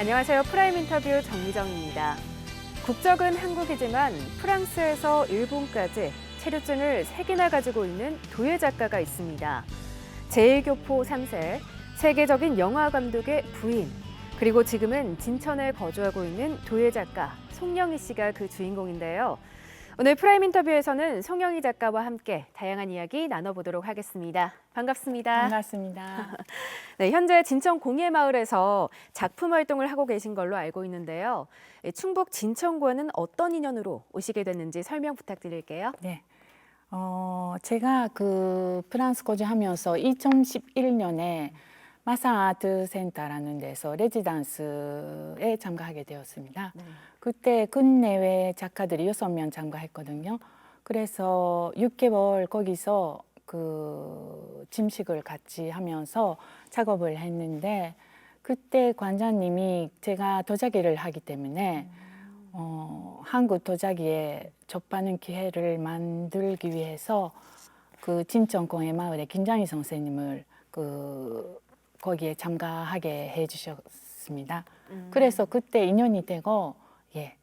안녕하세요. 프라임 인터뷰 정미정입니다. 국적은 한국이지만 프랑스에서 일본까지 체류증을 세개나 가지고 있는 도예 작가가 있습니다. 제1교포 3세, 세계적인 영화 감독의 부인, 그리고 지금은 진천에 거주하고 있는 도예 작가 송영희 씨가 그 주인공인데요. 오늘 프라임 인터뷰에서는 송영희 작가와 함께 다양한 이야기 나눠보도록 하겠습니다. 반갑습니다. 반갑습니다. 네, 현재 진천 공예마을에서 작품 활동을 하고 계신 걸로 알고 있는데요. 예, 충북 진천구에는 어떤 인연으로 오시게 됐는지 설명 부탁드릴게요. 네. 어, 제가 그 프랑스 거주하면서 2011년에 마산 아트 센터라는 데서 레지던스에 참가하게 되었습니다. 그때 국내외 작가들이 여섯 명 참가했거든요. 그래서 6개월 거기서 그 짐식을 같이 하면서 작업을 했는데 그때 관장님이 제가 도자기를 하기 때문에 어, 한국 도자기에 접하는 기회를 만들기 위해서 그 진천공예 마을의 김장희 선생님을 그 거기에 참가하게 해주셨습니다. 그래서 그때 인연이 되고 예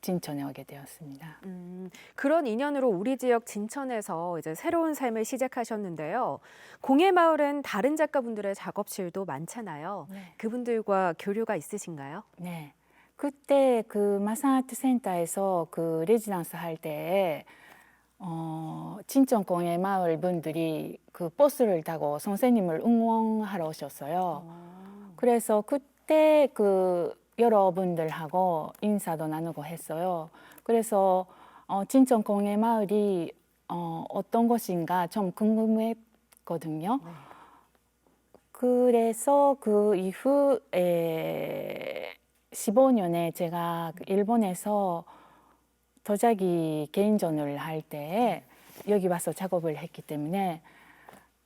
진천에 오게 되었습니다. 음, 그런 인연으로 우리 지역 진천에서 이제 새로운 삶을 시작하셨는데요. 공예 마을은 다른 작가분들의 작업실도 많잖아요. 네. 그분들과 교류가 있으신가요? 네. 그때 그 마산 아트 센터에서 그 레지던스 할 때 어, 진천공예 마을 분들이 그 버스를 타고 선생님을 응원하러 오셨어요. 그래서 그때 그 여러분들하고 인사도 나누고 했어요. 그래서 어, 진천공예 마을이 어, 어떤 곳인가 좀 궁금했거든요. 그래서 그 이후에 15년에 제가 그 일본에서 도자기 개인전을 할 때 여기 와서 작업을 했기 때문에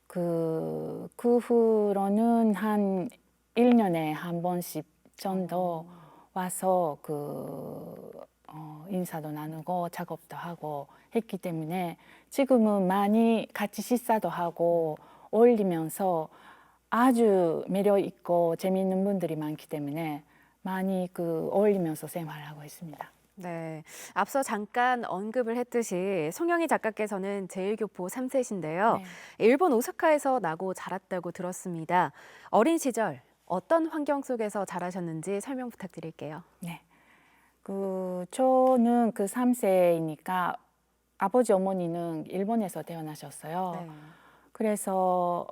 그, 그 후로는 한 1년에 한 번씩 정도 와서 그 어, 인사도 나누고 작업도 하고 했기 때문에 지금은 많이 같이 식사도 하고 어울리면서 아주 매력 있고 재미있는 분들이 많기 때문에 많이 그 어울리면서 생활하고 있습니다. 네. 앞서 잠깐 언급을 했듯이 송영희 작가께서는 제1교포 3세신데요. 네. 일본 오사카에서 나고 자랐다고 들었습니다. 어린 시절 어떤 환경 속에서 자라셨는지 설명 부탁드릴게요. 네. 그 저는 그 3세이니까 아버지 어머니는 일본에서 태어나셨어요. 네. 그래서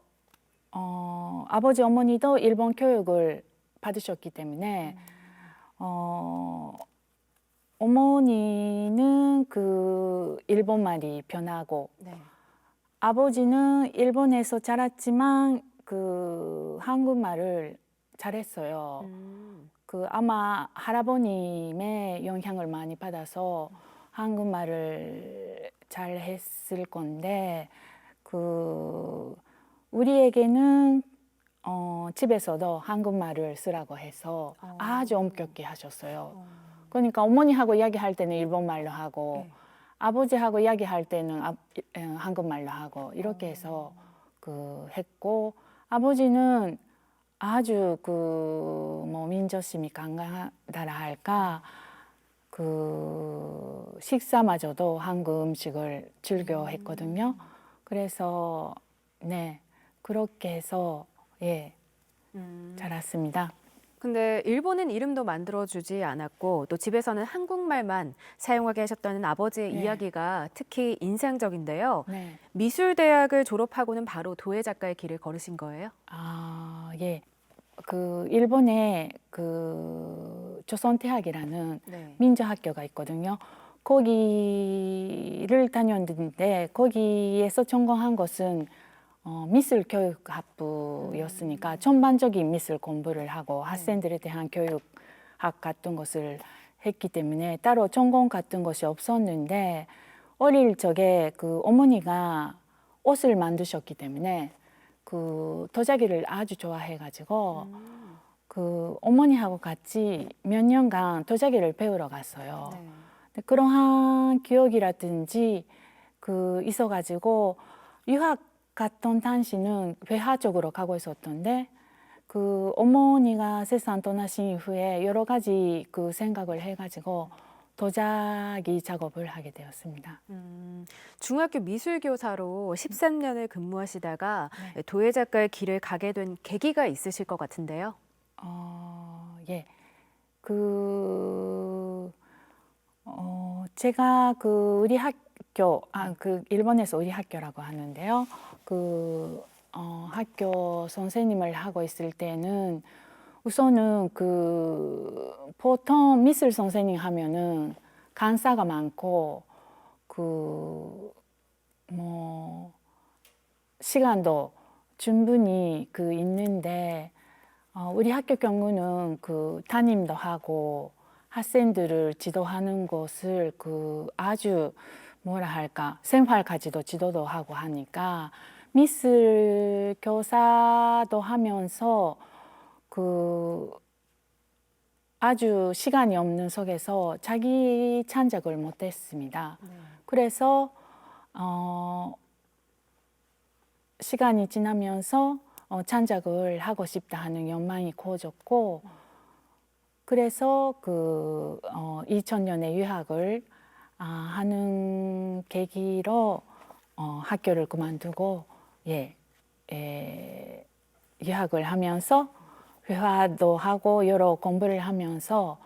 어, 아버지 어머니도 일본 교육을 받으셨기 때문에 어, 어머니는 그 일본 말이 변하고 네. 아버지는 일본에서 자랐지만 그 한국말을 잘했어요. 음, 그 아마 할아버님의 영향을 많이 받아서 한국말을 잘 했을 건데 그 우리에게는 어, 집에서도 한국말을 쓰라고 해서 어. 아주 엄격히 하셨어요. 그러니까 어머니하고 이야기할 때는 일본말로 하고 네. 아버지하고 이야기할 때는 아, 에, 한국말로 하고 이렇게 해서 그 했고 아버지는 아주 그뭐 민족심이 강하다라 할까 그 식사마저도 한국 음식을 즐겨 했거든요. 그래서 네 그렇게 해서 예 음. 자랐습니다. 근데 일본은 이름도 만들어주지 않았고 또 집에서는 한국말만 사용하게 하셨다는 아버지의 네. 이야기가 특히 인상적인데요. 네. 미술대학을 졸업하고는 바로 도예 작가의 길을 걸으신 거예요? 아, 예. 그 일본에 그 조선대학이라는 네. 민주학교가 있거든요. 거기를 다녔는데 거기에서 전공한 것은 어, 미술 교육학부였으니까 전반적인 미술 공부를 하고 학생들에 대한 교육학 같은 것을 했기 때문에 따로 전공 같은 것이 없었는데 어릴 적에 그 어머니가 옷을 만드셨기 때문에 그 도자기를 아주 좋아해가지고 그 어머니하고 같이 몇 년간 도자기를 배우러 갔어요. 네. 그러한 기억이라든지 그 있어가지고 유학 갔던 당시는 회화 쪽으로 가고 있었던데 그 어머니가 세상 떠나신 이후에 여러 가지 그 생각을 해가지고 도자기 작업을 하게 되었습니다. 음, 중학교 미술교사로 13년을 근무하시다가 네. 도예 작가의 길을 가게 된 계기가 있으실 것 같은데요. 어, 예. 그, 어, 제가 그 우리 학 교, 아, 그 일본에서 우리 학교라고 하는데요. 그, 어, 학교 선생님을 하고 있을 때는 우선은 그 보통 미술 선생님 하면은 간사가 많고 그 뭐 시간도 충분히 그 있는데 어, 우리 학교 경우는 그 담임도 하고 학생들을 지도하는 것을 그 아주 뭐라 할까 생활까지도 지도도 하고 하니까 미술 교사도 하면서 그 아주 시간이 없는 속에서 자기 창작을 못했습니다. 그래서 어, 시간이 지나면서 어, 창작을 하고 싶다 하는 욕망이 커졌고 그래서 그 어, 2000년에 유학을 아, 하는 계기로 어, 학교를 그만두고 예, 예, 유학을 하면서 회화도 하고 여러 공부를 하면서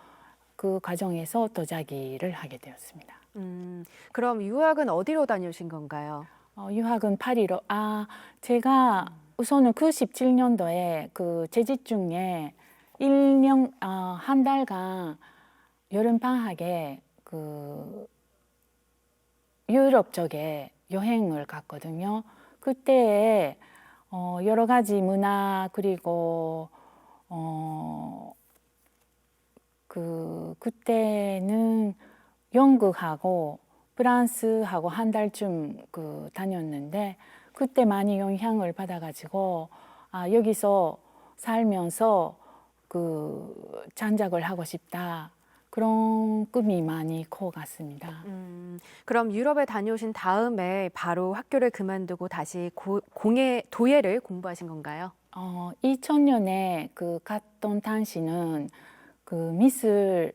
그 과정에서 도자기를 하게 되었습니다. 음, 그럼 유학은 어디로 다녀오신 건가요? 어, 유학은 파리로. 아, 제가 우선은 97년도에 그 재직 중에 1년, 어, 한 달간 여름 방학에 그 유럽 쪽에 여행을 갔거든요. 그때 어, 여러 가지 문화 그리고 어, 그 그때는 영국하고 프랑스하고 한 달쯤 그 다녔는데 그때 많이 영향을 받아가지고 아 여기서 살면서 그 창작을 하고 싶다 그런 꿈이 많이 커갔습니다. 음, 그럼 유럽에 다녀오신 다음에 바로 학교를 그만두고 다시 고, 공예, 도예를 공부하신 건가요? 어 2000년에 그 갔던 당시는 그 미술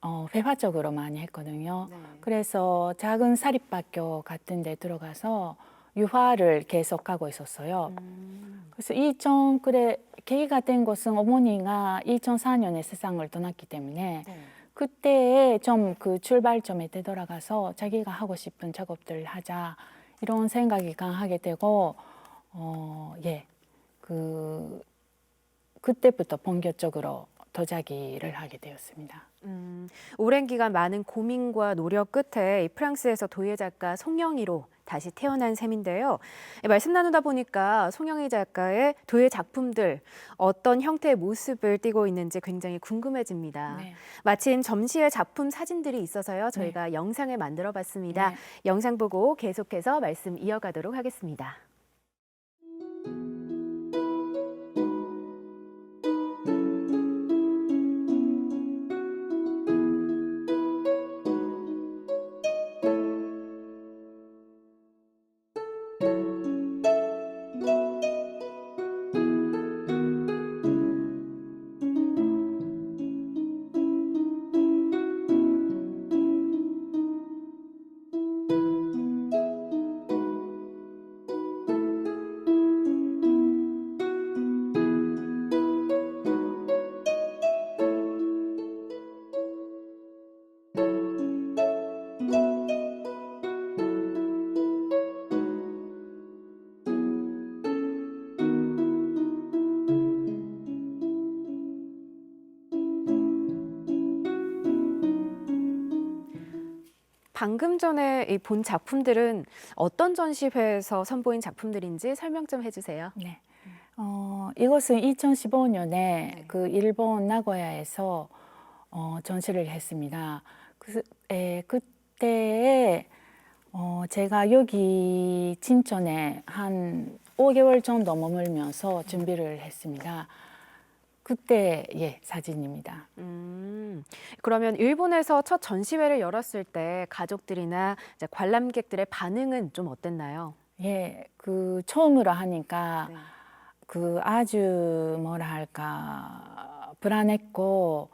어, 회화 쪽으로 많이 했거든요. 네. 그래서 작은 사립학교 같은 데 들어가서 유화를 계속하고 있었어요. 음, 그래서 2000 그래 계기가 된 것은 어머니가 2004년에 세상을 떠났기 때문에 네. 그때 좀 그 출발점에 되돌아가서 자기가 하고 싶은 작업들을 하자 이런 생각이 강하게 되고 어 예 그 그때부터 본격적으로 도자기를 하게 되었습니다. 음, 오랜 기간 많은 고민과 노력 끝에 이 프랑스에서 도예 작가 송영희로 다시 태어난 셈인데요. 예, 말씀 나누다 보니까 송영희 작가의 도예 작품들 어떤 형태의 모습을 띠고 있는지 굉장히 궁금해집니다. 네. 마침 점시에 작품 사진들이 있어서요. 저희가 영상을 만들어 봤습니다. 네. 영상 보고 계속해서 말씀 이어가도록 하겠습니다. 방금 전에 이 본 작품들은 어떤 전시회에서 선보인 작품들인지 설명 좀 해주세요. 네. 어, 이것은 2015년에 그 일본 나고야에서 어, 전시를 했습니다. 그, 에, 그때 어, 제가 여기 진천에 한 5개월 정도 머물면서 준비를 했습니다. 그때 예 사진입니다. 음, 그러면 일본에서 첫 전시회를 열었을 때 가족들이나 이제 관람객들의 반응은 좀 어땠나요? 예, 그 처음으로 하니까 네. 그 아주 뭐라 할까 불안했고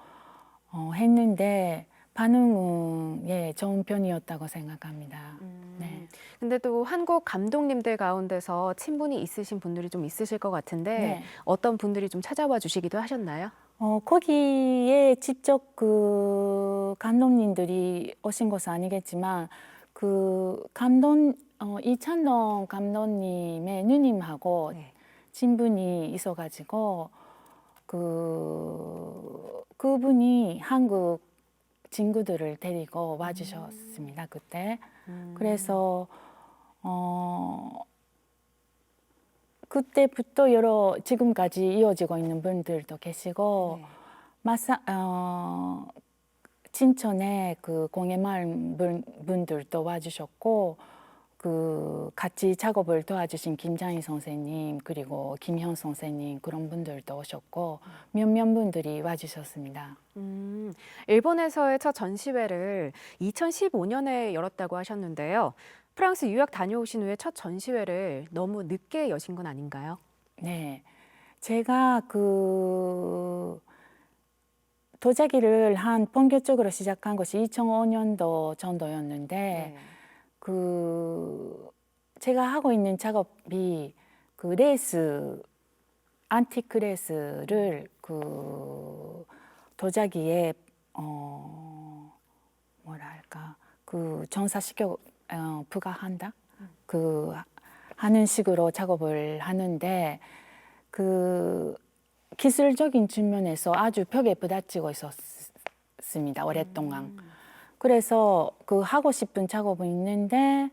어, 했는데 반응은 예 좋은 편이었다고 생각합니다. 네. 근데 또 한국 감독님들 가운데서 친분이 있으신 분들이 좀 있으실 것 같은데 네. 어떤 분들이 좀 찾아와 주시기도 하셨나요? 어, 거기에 직접 그 감독님들이 오신 것은 아니겠지만 그 감독 어, 이찬동 감독님의 누님하고 네. 친분이 있어가지고 그 그분이 한국 친구들을 데리고 와주셨습니다 그때. 음. 그래서 어 그때부터 여러 지금까지 이어지고 있는 분들도 계시고 네. 마사 어 진천에 그 공예마을 분, 분들도 와주셨고 그 같이 작업을 도와주신 김장희 선생님 그리고 김현 선생님 그런 분들도 오셨고 몇몇 분들이 와주셨습니다. 음, 일본에서의 첫 전시회를 2015년에 열었다고 하셨는데요. 프랑스 유학 다녀오신 후에 첫 전시회를 너무 늦게 여신 건 아닌가요? 네, 제가 그 도자기를 한 본격적으로 시작한 것이 2005년도 정도였는데 네. 그 제가 하고 있는 작업이 그 레이스 안티크 레이스를 그 도자기에 어 뭐라 할까 그 전사시켜 어, 부가한다 그 하는 식으로 작업을 하는데 그 기술적인 측면에서 아주 벽에 부딪히고 있었습니다 오랫동안. 그래서 그 하고 싶은 작업은 있는데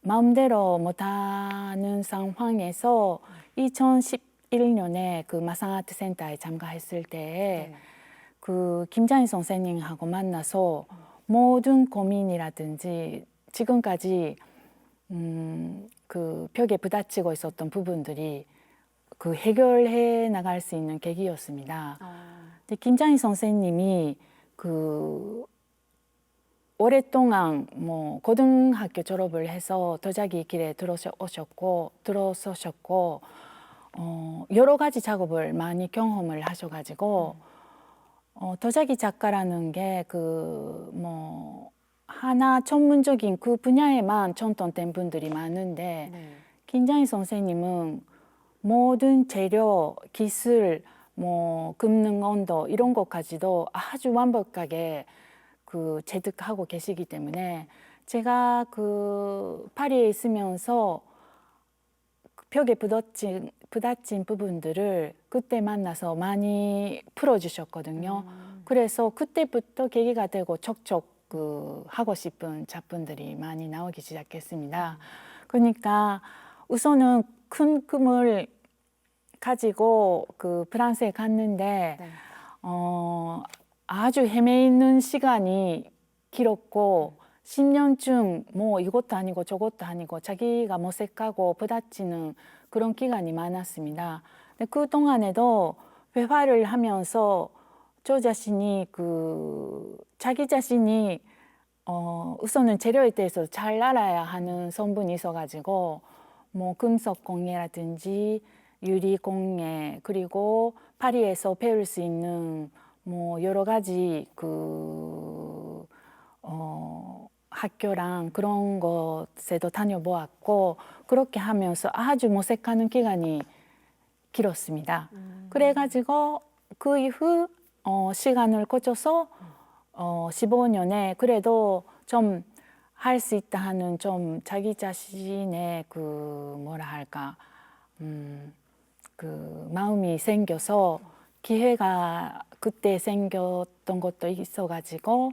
마음대로 못하는 상황에서 2011년에 그 마상아트 센터에 참가했을 때에 네. 그 김장희 선생님하고 만나서 모든 고민이라든지 지금까지 음, 그 벽에 부딪히고 있었던 부분들이 그 해결해 나갈 수 있는 계기였습니다. 어, 근데 김장희 선생님이 그 오랫동안 뭐 고등학교 졸업을 해서 도자기 길에 들어오셨고 들어서셨고 어 여러 가지 작업을 많이 경험을 하셔가지고 어 도자기 작가라는 게 그 뭐 하나 전문적인 그 분야에만 전통된 분들이 많은데 네. 김장희 선생님은 모든 재료, 기술, 뭐 굽는 온도 이런 것까지도 아주 완벽하게 그 체득하고 계시기 때문에 제가 그 파리에 있으면서 그 벽에 부딪힌, 부딪힌 부분들을 그때 만나서 많이 풀어주셨거든요. 그래서 그때부터 계기가 되고 척척 그 하고 싶은 작품들이 많이 나오기 시작했습니다. 그러니까 우선은 큰 꿈을 가지고 그 프랑스에 갔는데 네. 어 아주 헤매있는 시간이 길었고 10년쯤 뭐 이것도 아니고 저것도 아니고 자기가 모색하고 부딪히는 그런 기간이 많았습니다. 근데 그 동안에도 회화를 하면서 저 자신이 그 자기 자신이 어 우선은 재료에 대해서 잘 알아야 하는 성분이 있어가지고 뭐 금속 공예라든지 유리 공예 그리고 파리에서 배울 수 있는 뭐 여러 가지 그 어, 학교랑 그런 곳에도 다녀보았고 그렇게 하면서 아주 모색하는 기간이 길었습니다. 그래가지고 그 이후 어, 시간을 거쳐서 어, 15년에 그래도 좀 할 수 있다 하는 좀 자기 자신의 그 뭐라 할까? 음, 그 마음이 생겨서 기회가 그때 생겼던 것도 있어가지고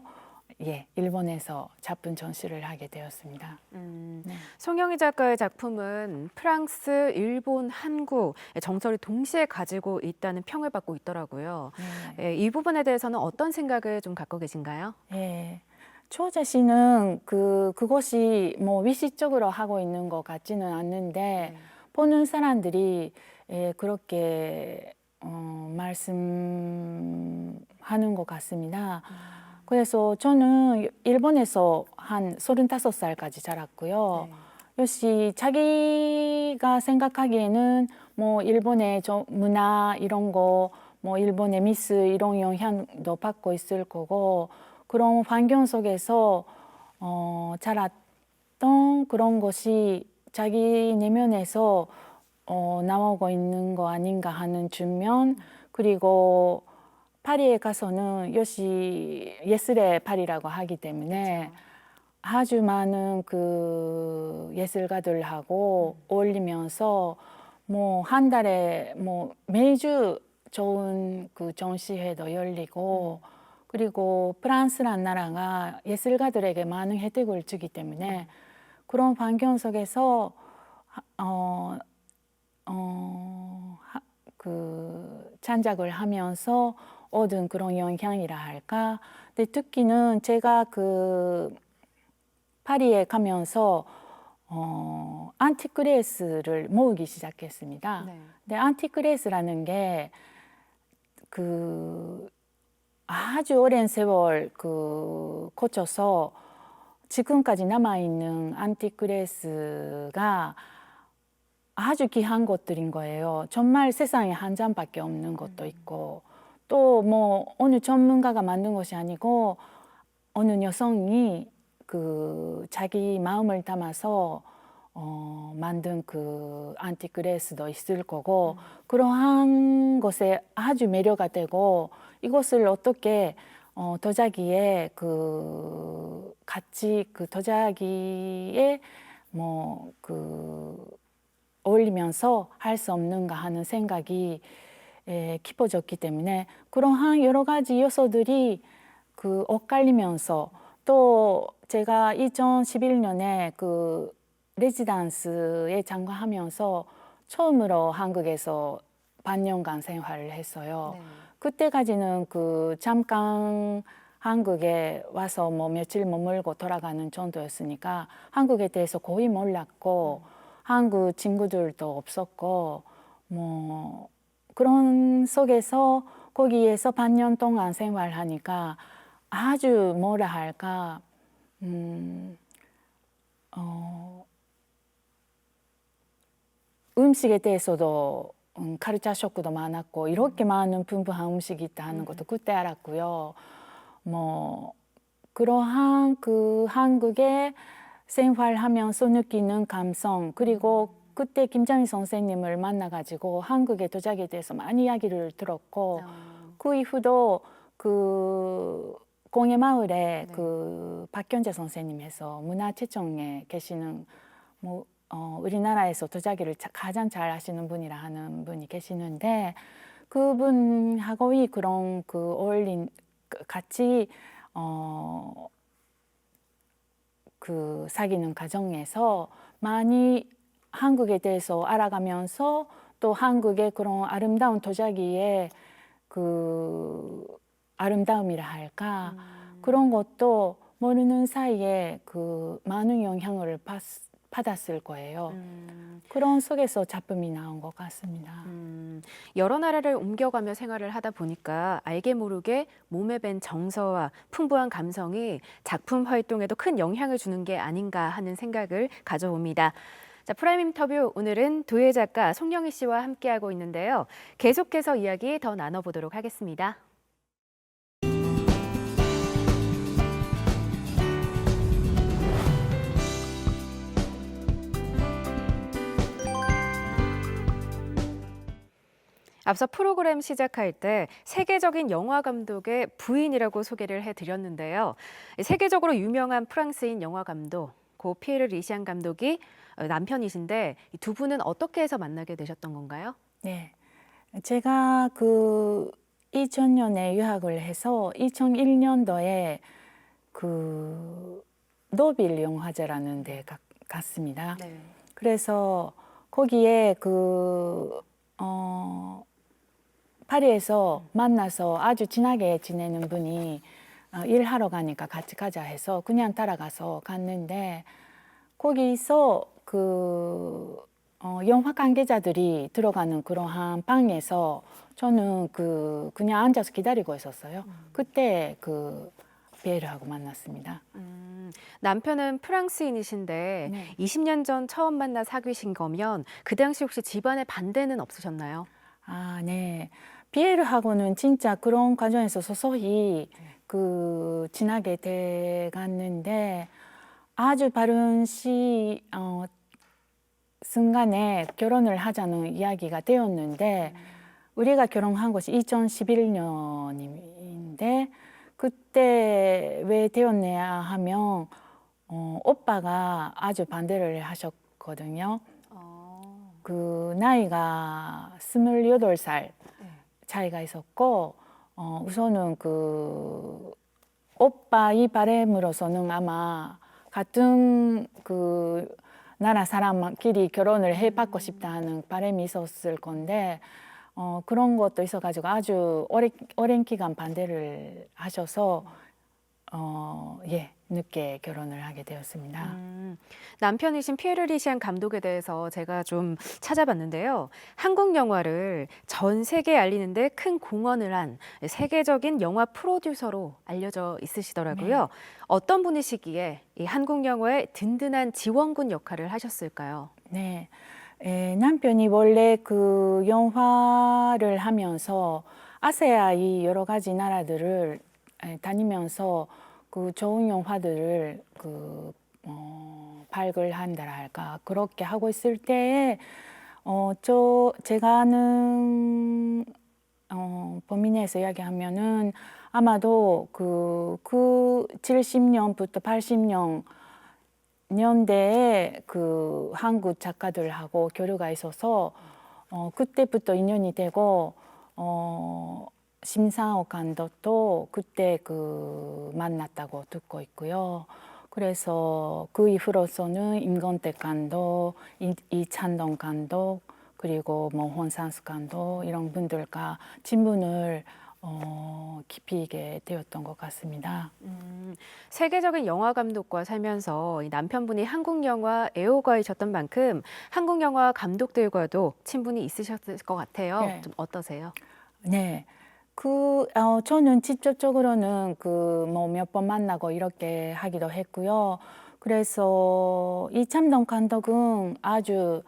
예 일본에서 작품 전시를 하게 되었습니다. 음, 네. 송영희 작가의 작품은 프랑스, 일본, 한국 정서를 동시에 가지고 있다는 평을 받고 있더라고요. 네. 예, 이 부분에 대해서는 어떤 생각을 좀 갖고 계신가요? 예. 초 자신은 그 그것이 뭐 위시적으로 하고 있는 것 같지는 않는데 보는 사람들이 예, 그렇게 어, 말씀하는 것 같습니다. 그래서 저는 일본에서 한 35살까지 자랐고요. 네. 역시 자기가 생각하기에는 뭐 일본의 저 문화 이런 거, 뭐 일본의 미스 이런 영향도 받고 있을 거고 그런 환경 속에서 어, 자랐던 그런 것이 자기 내면에서 어, 나오고 있는 거 아닌가 하는 주면 그리고 파리에 가서는 역시 예술의 파리라고 하기 때문에 아주 많은 그 예술가들하고 어울리면서 뭐 한 달에 뭐 매주 좋은 그 전시회도 열리고 그리고 프랑스란 나라가 예술가들에게 많은 혜택을 주기 때문에 그런 환경 속에서 하- 어, 어, 하- 그 창작을 하면서 얻은 그런 영향이라 할까. 근데 특히는 제가 그 파리에 가면서 어, 안티크레스를 모으기 시작했습니다. 네. 근데 안티크레스라는 게 그 아주 오랜 세월 그 거쳐서 지금까지 남아 있는 안티크레스가 아주 귀한 것들인 거예요. 정말 세상에 한 잔밖에 없는 것도 있고 또 뭐 어느 전문가가 만든 것이 아니고 어느 여성이 그 자기 마음을 담아서 어, 만든 그 안티크레스도 있을 거고 그러한 것에 아주 매료가 되고 이것을 어떻게 어, 도자기에 그 같이 그 도자기에 뭐 그 어울리면서 할 수 없는가 하는 생각이 에, 깊어졌기 때문에 그러한 여러 가지 요소들이 그 엇갈리면서 또 제가 2011년에 그 레지던스에 장관하면서 처음으로 한국에서 반년간 생활을 했어요. 네. 그때까지는 그 잠깐 한국에 와서 뭐 며칠 머물고 돌아가는 정도였으니까 한국에 대해서 거의 몰랐고 한국 친구들도 없었고 뭐 그런 속에서 거기에서 반년 동안 생활하니까 아주 뭐라 할까 음, 어, 음식에 대해서도 음, 카르차 쇼크도 많았고 이렇게 많은 풍부한 음식이 있다 하는 것도 그때 알았고요. 뭐 그러한 그 한국의 생활하면서 느끼는 감성 그리고 그때 김장희 선생님을 만나가지고 한국의 도자기에 대해서 많이 이야기를 들었고 어, 그 이후도 그 공예 마을에 네. 그 박경재 선생님에서 문화체청에 계시는 뭐 어, 우리나라에서 도자기를 자- 가장 잘 하시는 분이라 하는 분이 계시는데 그분하고의 그런 그 어울린 그 같이 어, 그 사귀는 과정에서 많이 한국에 대해서 알아가면서 또 한국의 그런 아름다운 도자기의 그 아름다움이라 할까 그런 것도 모르는 사이에 그 많은 영향을 받, 받았을 거예요. 음, 그런 속에서 작품이 나온 것 같습니다. 음, 여러 나라를 옮겨가며 생활을 하다 보니까 알게 모르게 몸에 밴 정서와 풍부한 감성이 작품 활동에도 큰 영향을 주는 게 아닌가 하는 생각을 가져봅니다. 자, 프라임 인터뷰 오늘은 도예 작가 송영희 씨와 함께하고 있는데요. 계속해서 이야기 더 나눠보도록 하겠습니다. 앞서 프로그램 시작할 때 세계적인 영화 감독의 부인이라고 소개를 해드렸는데요. 세계적으로 유명한 프랑스인 영화 감독 고 피에르 리시안 감독이 어, 남편이신데 이두 분은 어떻게 해서 만나게 되셨던 건가요? 네. 제가 그 2000년에 유학을 해서 2001년도에 그 노빌 영화제라는 데 가- 갔습니다. 네. 그래서 거기에 그, 어, 파리에서 만나서 아주 친하게 지내는 분이 어, 일하러 가니까 같이 가자 해서 그냥 따라가서 갔는데 거기서 그 어, 영화 관계자들이 들어가는 그러한 방에서 저는 그 그냥 앉아서 기다리고 있었어요. 그때 그 피에르하고 만났습니다. 음, 남편은 프랑스인이신데 네. 20년 전 처음 만나 사귀신 거면 그 당시 혹시 집안에 반대는 없으셨나요? 아, 네. 피에르하고는 진짜 그런 과정에서 서서히 그 지나게 돼 갔는데 아주 바른 시 어, 순간에 결혼을 하자는 이야기가 되었는데 우리가 결혼한 것이 2011년인데 그때 왜 되었냐 하면 어, 오빠가 아주 반대를 하셨거든요. 어, 그 나이가 스물여덟 살 네. 차이가 있었고 어, 우선은 그 오빠 이 바램으로서는 아마 같은 그 나라 사람끼리 결혼을 해받고 싶다 하는 바람이 있었을 건데 어, 그런 것도 있어가지고 아주 오래, 오랜 기간 반대를 하셔서 어, 예 늦게 결혼을 하게 되었습니다. 음, 남편이신 피에르 리시안 감독에 대해서 제가 좀 찾아봤는데요. 한국 영화를 전 세계에 알리는데 큰 공헌을 한 세계적인 영화 프로듀서로 알려져 있으시더라고요. 어떤 분이시기에 이 한국 영화의 든든한 지원군 역할을 하셨을까요? 네. 에, 남편이 원래 그 영화를 하면서 아세아 이 여러 가지 나라들을 에, 다니면서 그 좋은 영화들을 그 어, 발굴한다 할까 그렇게 하고 있을 때에 어, 저 제가 아는 어, 범위 내에서 이야기하면은 아마도 그, 그 70년부터 80년 년대에 그 한국 작가들하고 교류가 있어서 어, 그때부터 인연이 되고 어, 심상호 감독도 그때 그 만났다고 듣고 있고요. 그래서 그 이후로서는 임건택 감독, 이, 이찬동 감독, 그리고 뭐 혼산수 감독 이런 분들과 친분을 어, 깊이 있게 되었던 것 같습니다. 음, 세계적인 영화 감독과 살면서 이 남편분이 한국 영화 애호가이셨던 만큼 한국 영화 감독들과도 친분이 있으셨을 것 같아요. 네. 좀 어떠세요? 네. 그, 어, 저는 직접적으로는 그, 뭐, 몇 번 만나고 이렇게 하기도 했고요. 그래서 이참동 감독은 아주,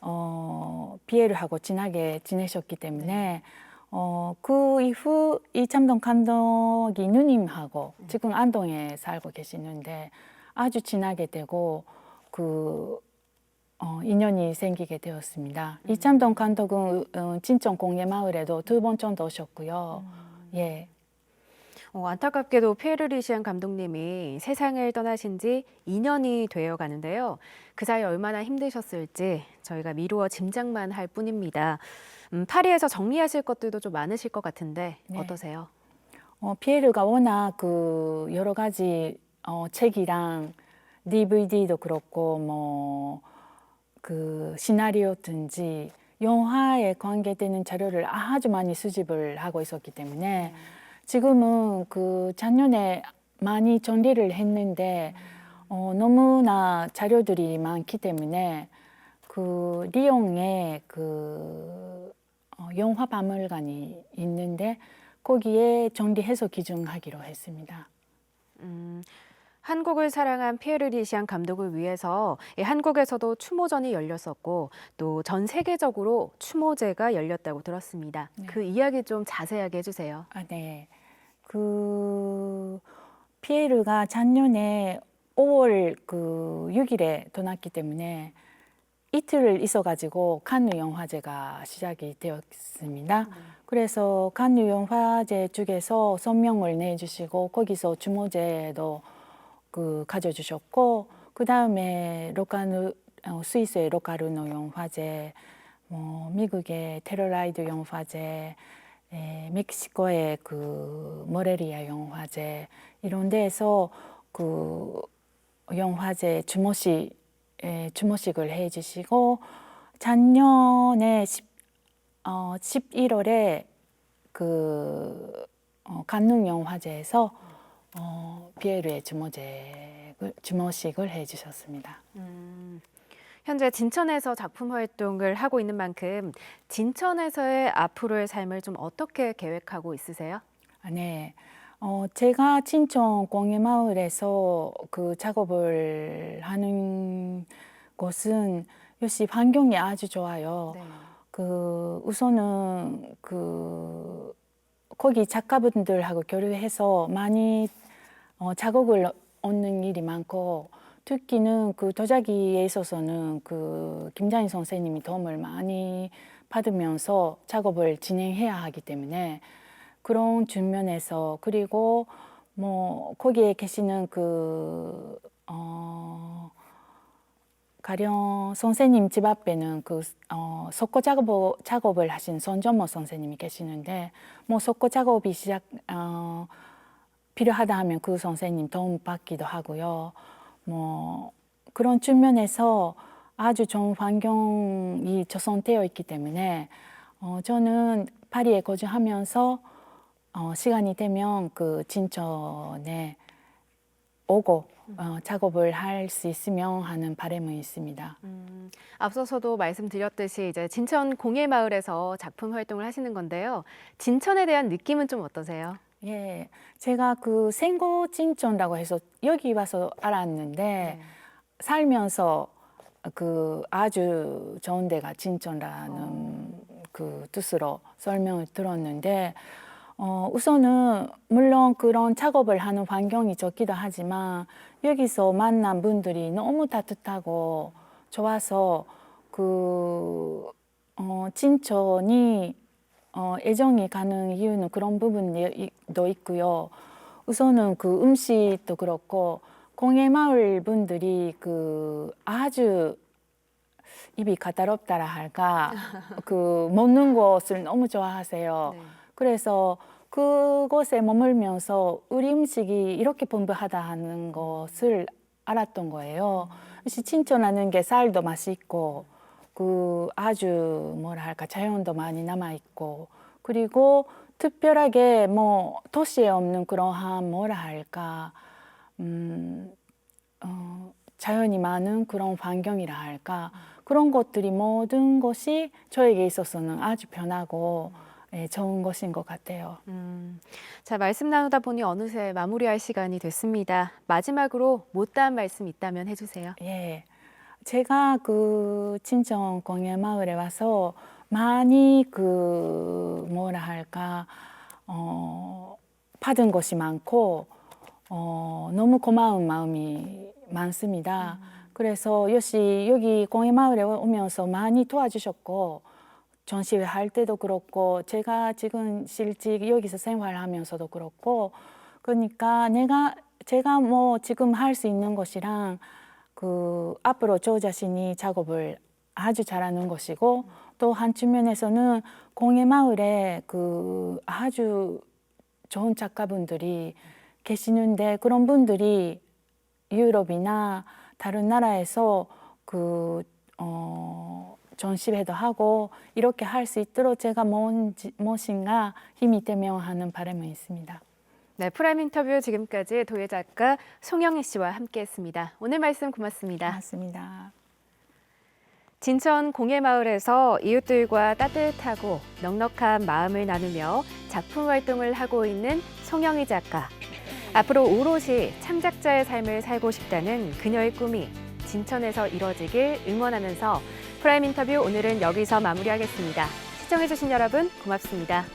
어, 비애를 하고 진하게 지내셨기 때문에, 어, 그 이후 이참동 감독이 누님하고 지금 안동에 살고 계시는데 아주 친하게 되고, 그, 어, 인연이 생기게 되었습니다. 이참동 감독은 어, 진천 공예 마을에도 두 번 정도 오셨고요. 예, 어, 안타깝게도 피에르 리시안 감독님이 세상을 떠나신 지 2년이 되어 가는데요. 그 사이 얼마나 힘드셨을지 저희가 미루어 짐작만 할 뿐입니다. 음, 파리에서 정리하실 것들도 좀 많으실 것 같은데 네. 어떠세요? 어, 피에르가 워낙 그 여러 가지 어, 책이랑 DVD도 그렇고 뭐 그 시나리오든지 영화에 관계되는 자료를 아주 많이 수집을 하고 있었기 때문에 지금은 그 작년에 많이 정리를 했는데 어, 너무나 자료들이 많기 때문에 그 리옹에 그 어, 영화 박물관이 있는데 거기에 정리해서 기증하기로 했습니다. 음, 한국을 사랑한 피에르 리시안 감독을 위해서 이 한국에서도 추모전이 열렸었고 또 전 세계적으로 추모제가 열렸다고 들었습니다. 네. 그 이야기 좀 자세하게 해주세요. 아, 네. 그 피에르가 작년에 5월 그 6일에 떠났기 때문에 이틀 있어가지고 칸누 영화제가 시작이 되었습니다. 그래서 칸누 영화제 쪽에서 선명을 내주시고 거기서 주모제도 그 가져주셨고 그 다음에 로카누 어, 스위스의 로카르노 영화제, 뭐 미국의 테러라이드 영화제, 에, 멕시코의 그 모레리아 영화제 이런 데에서 그 영화제 주모식 에, 주모식을 해주시고 작년에 10, 어, 11월에 그 어, 간능 영화제에서 어, 비에르의 주모제 주모식을 해주셨습니다. 음, 현재 진천에서 작품 활동을 하고 있는 만큼 진천에서의 앞으로의 삶을 좀 어떻게 계획하고 있으세요? 아, 네. 어, 제가 친정 공예마을에서 그 작업을 하는 곳은 역시 환경이 아주 좋아요. 네. 그 우선은 그 거기 작가분들하고 교류해서 많이 어, 자극을 얻는 일이 많고 특히는 그 도자기에 있어서는 그 김장희 선생님이 도움을 많이 받으면서 작업을 진행해야 하기 때문에 그런 측면에서 그리고 뭐 거기에 계시는 그 어, 가령 선생님 집 앞에는 그 어, 석고 작업 작업을 하신 손전모 선생님이 계시는데 뭐 석고 작업이 시작 어, 필요하다 하면 그 선생님 도움 받기도 하고요. 뭐 그런 측면에서 아주 좋은 환경이 조성되어 있기 때문에 어, 저는 파리에 거주하면서 어, 시간이 되면 그 진천에 오고 어, 작업을 할 수 있으면 하는 바람은 있습니다. 음, 앞서서도 말씀드렸듯이 이제 진천 공예 마을에서 작품 활동을 하시는 건데요. 진천에 대한 느낌은 좀 어떠세요? 예, 제가 그 생고 진천이라고 해서 여기 와서 알았는데 네. 살면서 그 아주 좋은 데가 진천이라는 어. 그 뜻으로 설명을 들었는데 어, 우선은 물론 그런 작업을 하는 환경이 좋기도 하지만 여기서 만난 분들이 너무 따뜻하고 좋아서 그 어, 진천이 어, 애정이 가는 이유는 그런 부분도 있고요. 우선은 그 음식도 그렇고 공예마을 분들이 그 아주 입이 가다롭다라 할까 그 먹는 것을 너무 좋아하세요. 네. 그래서 그곳에 머물면서 우리 음식이 이렇게 풍부하다 하는 것을 알았던 거예요. 역시 친천하는 게 쌀도 맛있고 그 아주 뭐라 할까 자연도 많이 남아 있고 그리고 특별하게 뭐 도시에 없는 그러한 뭐라 할까 음, 어, 자연이 많은 그런 환경이라 할까 그런 것들이 모든 것이 저에게 있어서는 아주 편하고 예, 좋은 것인 것 같아요. 음, 자, 말씀 나누다 보니 어느새 마무리할 시간이 됐습니다. 마지막으로 못다한 말씀 있다면 해주세요. 예. 제가 그 친정 공예 마을에 와서 많이 그 뭐라 할까 어 받은 것이 많고 어 너무 고마운 마음이 많습니다. 그래서 역시 여기 공예 마을에 오면서 많이 도와주셨고 전시회 할 때도 그렇고 제가 지금 실직 여기서 생활하면서도 그렇고 그러니까 내가 제가 뭐 지금 할 수 있는 것이랑 그 앞으로 저 자신이 작업을 아주 잘하는 것이고 또 한 측면에서는 공예 마을에 그 아주 좋은 작가분들이 계시는데 그런 분들이 유럽이나 다른 나라에서 그 어, 전시회도 하고 이렇게 할 수 있도록 제가 뭔지, 무엇인가 힘이 되면 하는 바람은 있습니다. 네, 프라임 인터뷰 지금까지 도예 작가 송영희 씨와 함께했습니다. 오늘 말씀 고맙습니다. 맞습니다. 진천 공예마을에서 이웃들과 따뜻하고 넉넉한 마음을 나누며 작품 활동을 하고 있는 송영희 작가. 앞으로 오롯이 창작자의 삶을 살고 싶다는 그녀의 꿈이 진천에서 이뤄지길 응원하면서 프라임 인터뷰 오늘은 여기서 마무리하겠습니다. 시청해주신 여러분 고맙습니다.